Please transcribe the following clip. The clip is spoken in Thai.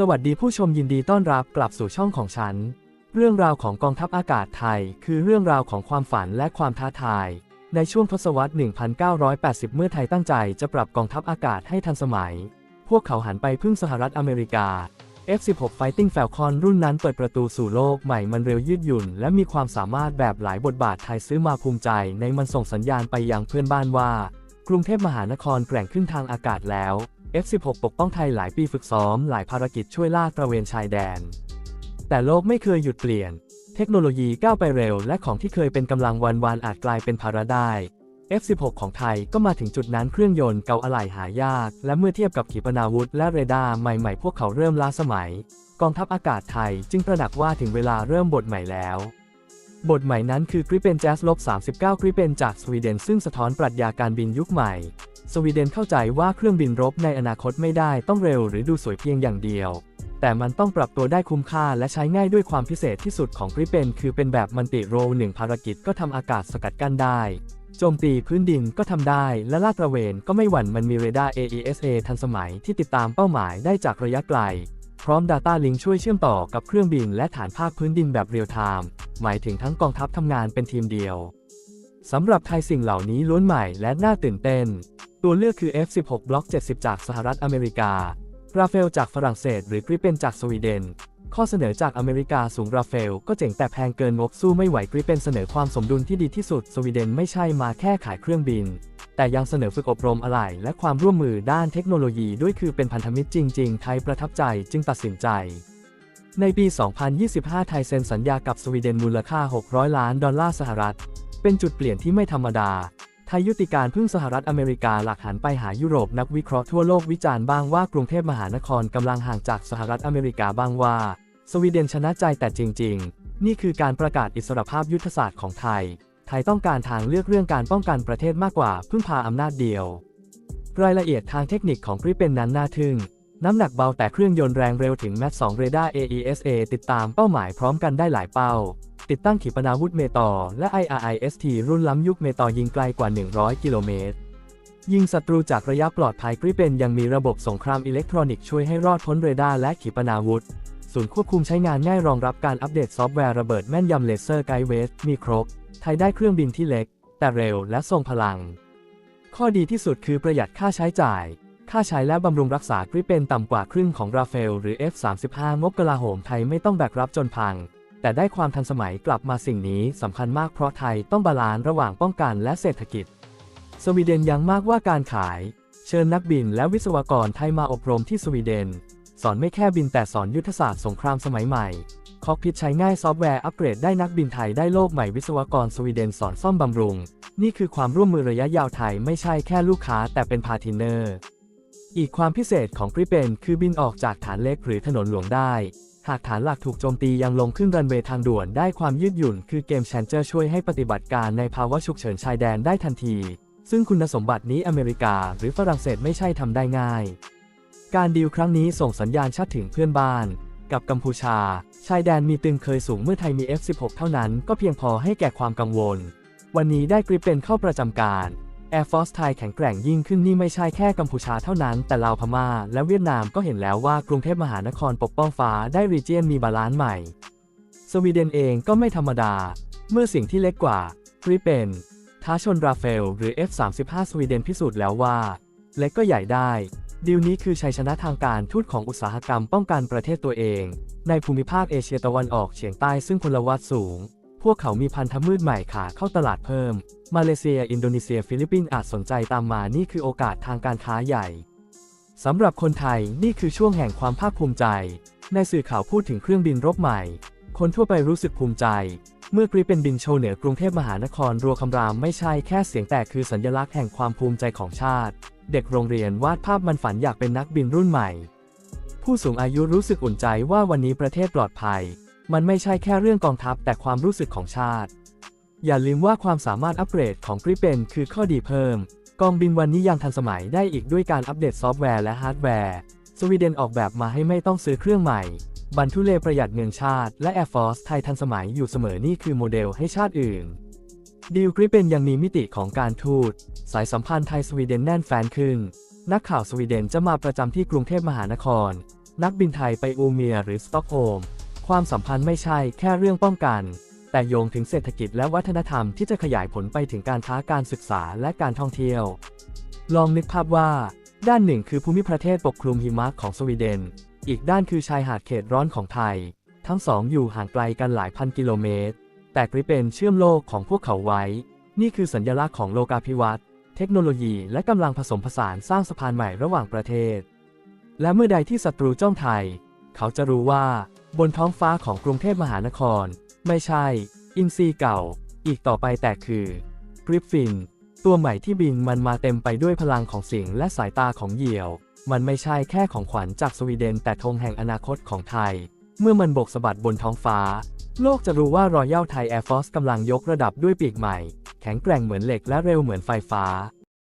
สวัสดีผู้ชมยินดีต้อนรับกลับสู่ช่องของฉัน เรื่องราวของกองทัพอากาศไทย คือเรื่องราวของความฝันและความท้าทาย ในช่วงทศวรรษ 1980 เมื่อไทยตั้งใจจะปรับกองทัพอากาศให้ทันสมัย พวกเขาหันไปพึ่งสหรัฐอเมริกา F-16 Fighting Falcon รุ่นนั้นเปิดประตูสู่โลกใหม่มันเร็วยืดหยุ่น และมีความสามารถแบบหลายบทบาทไทยซื้อมาภูมิใจ ในมันส่งสัญญาณไปยังเพื่อนบ้านว่า กรุงเทพมหานครแกร่งขึ้นทางอากาศแล้ว F-16 ปกป้องไทยหลายปีฝึกซ้อมหลายภารกิจช่วยลาดตระเวนชายแดน แต่โลกไม่เคยหยุดเปลี่ยน เทคโนโลยีก้าวไปเร็ว และของที่เคยเป็นกำลังวันวานอาจกลายเป็นภาระได้ F-16 ของไทยก็มาถึงจุดนั้นเครื่องยนต์เก่าอะไหล่หายาก และเมื่อเทียบกับขีปนาวุธและเรดาร์ใหม่ๆ พวกเขาเริ่มล้าสมัย กองทัพอากาศไทยจึงตระหนักว่าถึงเวลาเริ่มบทใหม่แล้ว บทใหม่นั้นคือกริปเปนแจ๊สลบ39กริปเปนจากสวีเดนซึ่งสะท้อนปรัชญาการบินยุคใหม่ สวีเดนเข้าใจว่าเครื่องบินรบในอนาคตไม่ได้ต้องเร็วหรือดูสวยเพียงอย่างเดียว แต่มันต้องปรับตัวได้คุ้มค่าและใช้ง่ายด้วยความพิเศษที่สุดของกริเปนคือเป็นแบบมันติโรหนึ่งภารกิจก็ทำอากาศสกัดกั้นได้ โจมตีพื้นดินก็ทำได้และลาดตระเวนก็ไม่หวั่นมันมีเรดาร์ AESA ทันสมัยที่ติดตามเป้าหมายได้จากระยะไกล พร้อม Data Link ช่วยเชื่อมต่อกับเครื่องบินและฐานภาคพื้นดินแบบเรียลไทม์หมายถึงทั้งกองทัพทำงานเป็นทีมเดียวสำหรับไทยสิ่งเหล่านี้ล้วนใหม่และน่าตื่นเต้น ตัวเลือกคือ F16 บล็อก 70 จากสหรัฐอเมริการาเฟลจากฝรั่งเศส หรือกริปเปนจากสวีเดน ข้อเสนอจากอเมริกาสูงราเฟลก็เจ๋งแต่แพงเกินงบสู้ไม่ไหวกริปเปนเสนอความสมดุลที่ดีที่สุด สวีเดนไม่ใช่มาแค่ขายเครื่องบิน แต่ยังเสนอฝึกอบรมอะไหล่และความร่วมมือด้านเทคโนโลยีด้วยคือเป็นพันธมิตรจริง ๆ ไทยประทับใจจึงตัดสินใจ ในปี 2025 ไทยเซ็นสัญญากับสวีเดนมูลค่า 600 ล้านดอลลาร์สหรัฐ เป็นจุดเปลี่ยนที่ไม่ธรรมดา ทยยุติการพึ่งสหรัฐอเมริกาหลักหันไปหายุโรปนักวิเคราะห์ทั่วโลกวิจารณ์บ้างว่ากรุงเทพมหานครกำลังห่างจากสหรัฐอเมริกาบ้างว่า สวีเดนชนะใจแต่จริง ๆ นี่คือการประกาศอิสรภาพยุทธศาสตร์ของไทย ไทยต้องการทางเลือกเรื่องการป้องกันประเทศมากกว่าพึ่งพาอำนาจเดียว รายละเอียดทางเทคนิคของกริเป็นนั้นน่าทึ่ง น้ำหนักเบาแต่เครื่องยนต์แรงเร็วถึงแมท2เรดาร์ AESA ติดตามเป้าหมายพร้อมกันได้หลายเป้า ติดตั้งขีปนาวุธเมตอและ IRIST รุ่นล้ำยุคเมตอยิงไกลกว่า 100 กิโลเมตร ยิงศัตรูจากระยะปลอดภัยกริเป็นยังมีระบบสงครามอิเล็กทรอนิกส์ช่วยให้รอดพ้นเรดาร์และขีปนาวุธศูนย์ควบคุมใช้งานง่ายรองรับการอัปเดตซอฟต์แวร์ระเบิดแม่นยำเลเซอร์ไกด์เวสมีครบ ไทยได้เครื่องบินที่เล็ก แต่เร็วและทรงพลัง ข้อดีที่สุดคือประหยัดค่าใช้จ่าย ค่าใช้และบำรุงรักษากริเป็นต่ำกว่าครึ่งของราเฟลหรือ F35 งบกลาโหมไทยไม่ต้องแบกรับจนพัง แต่ได้ความทันสมัยกลับมาสิ่งนี้สำคัญมากเพราะไทยต้องบาลานซ์ระหว่างป้องกันและเศรษฐกิจ สวีเดนยังมากว่าการขาย เชิญนักบินและวิศวกรไทยมาอบรมที่สวีเดน สอนไม่แค่บินแต่สอนยุทธศาสตร์สงครามสมัยใหม่คอกพิทใช้ง่ายซอฟต์แวร์อัปเกรดได้นักบินไทยได้โลกใหม่วิศวกรสวีเดนสอนซ่อมบำรุง นี่คือความร่วมมือระยะยาวไทยไม่ใช่แค่ลูกค้าแต่เป็นพาร์ทเนอร์ อีกความพิเศษของกริเปนคือบินออกจากฐานเล็กหรือถนนหลวงได้ หากฐานหลักถูกโจมตียังลงขึ้นรันเวย์ทางด่วนได้ความยืดหยุ่น คือเกมแชนเจอร์ช่วยให้ปฏิบัติการในภาวะฉุกเฉินชายแดนได้ทันที ซึ่งคุณสมบัตินี้อเมริกาหรือฝรั่งเศสไม่ใช่ทำได้ง่าย การดีลครั้งนี้ส่งสัญญาณชัดถึงเพื่อนบ้าน กับกัมพูชา ชายแดนมีตึงเคยสูงเมื่อไทยมี F16 เท่านั้น ก็เพียงพอให้แก่ความกังวล วันนี้ได้กริปเป็นเข้าประจำการ Air Force ไทยแข็งแกร่งยิ่งขึ้นนี่ไม่ใช่แค่กัมพูชาเท่านั้น แต่ลาวพม่า และเวียดนามก็เห็นแล้วว่ากรุงเทพมหานครปกป้องฟ้าได้รีเจียนมีบาลานซ์ใหม่ สวีเดนเองก็ไม่ธรรมดา เมื่อสิ่งที่เล็กกว่ากริปเป็นท้าชนราเฟลหรือ F35 สวีเดนพิสูจน์แล้วว่า เล็กก็ใหญ่ได้ ดีลนี้คือชัยชนะทางการทูตของอุตสาหกรรมป้องกันประเทศตัวเอง ในภูมิภาคเอเชียตะวันออกเฉียงใต้ซึ่งพลวัตสูง พวกเขามีพันธมืดใหม่ขาเข้าตลาดเพิ่ม มาเลเซีย อินโดนีเซีย ฟิลิปปินส์อาจสนใจตามมา นี่คือโอกาสทางการค้าใหญ่ สำหรับคนไทยนี่คือช่วงแห่งความภาคภูมิใจ ในสื่อข่าวพูดถึงเครื่องบินรบใหม่ คนทั่วไปรู้สึกภูมิใจ เมื่อกริปเป็นบินโชว์เหนือกรุงเทพมหานครรัวคำรามไม่ใช่แค่เสียงแต่คือสัญลักษณ์แห่งความภูมิใจของชาติ เด็กโรงเรียนวาดภาพมันฝันอยากเป็นนักบินรุ่นใหม่ ผู้สูงอายุรู้สึกอุ่นใจว่าวันนี้ประเทศปลอดภัย มันไม่ใช่แค่เรื่องกองทัพแต่ความรู้สึกของชาติ อย่าลืมว่าความสามารถอัปเกรดของกริปเป็นคือข้อดีเพิ่ม กองบินวันนี้ยังทันสมัยได้อีกด้วยการอัปเดตซอฟต์แวร์และฮาร์ดแวร์ สวีเดนออกแบบมาให้ไม่ต้องซื้อเครื่องใหม่ บรรทุเลประหยัดเงินชาติ และ Air Force ไทยทันสมัยอยู่เสมอนี่คือโมเดลให้ชาติอื่นดีลกริปเป็นยังมีมิติของการทูต สายสัมพันธ์ไทยสวีเดนแน่นแฟนขึ้น นักข่าวสวีเดนจะมาประจำที่กรุงเทพมหานคร นักบินไทยไปอูเมียหรือสต็อกโฮล์ม ความสัมพันธ์ไม่ใช่แค่เรื่องป้องกัน แต่โยงถึงเศรษฐกิจและวัฒนธรรมที่จะขยายผลไปถึงการค้าการศึกษาและการท่องเที่ยว ลองนึกภาพว่า ด้านหนึ่งคือภูมิประเทศปกคลุมหิมะของสวีเดน อีกด้านคือชายหาดเขตร้อนของไทย ทั้งสองอยู่ห่างไกลกันหลายพันกิโลเมตร แต่กริเป็นเชื่อมโลกของพวกเขาไว้ นี่คือสัญลักษณ์ของโลกาภิวัตน์เทคโนโลยีและกำลังผสมผสานสร้างสะพานใหม่ระหว่างประเทศ และเมื่อใดที่ศัตรูจ้องไทย เขาจะรู้ว่า บนท้องฟ้าของกรุงเทพมหานคร ไม่ใช่ อินซีเก่า อีกต่อไปแต่คือกริฟฟิน ตัวใหม่ที่บินมันมาเต็มไปด้วยพลังของสิ่งและสายตาของเหยี่ยว มันไม่ใช่แค่ของขวัญจากสวีเดนแต่ธงแห่งอนาคตของไทย เมื่อมันโบกสะบัดบนท้องฟ้า โลกจะรู้ว่ารอยัลไทยแอร์ฟอร์สกำลังยกระดับด้วยปีกใหม่ แข็งแกร่งเหมือนเหล็กและเร็วเหมือนไฟฟ้า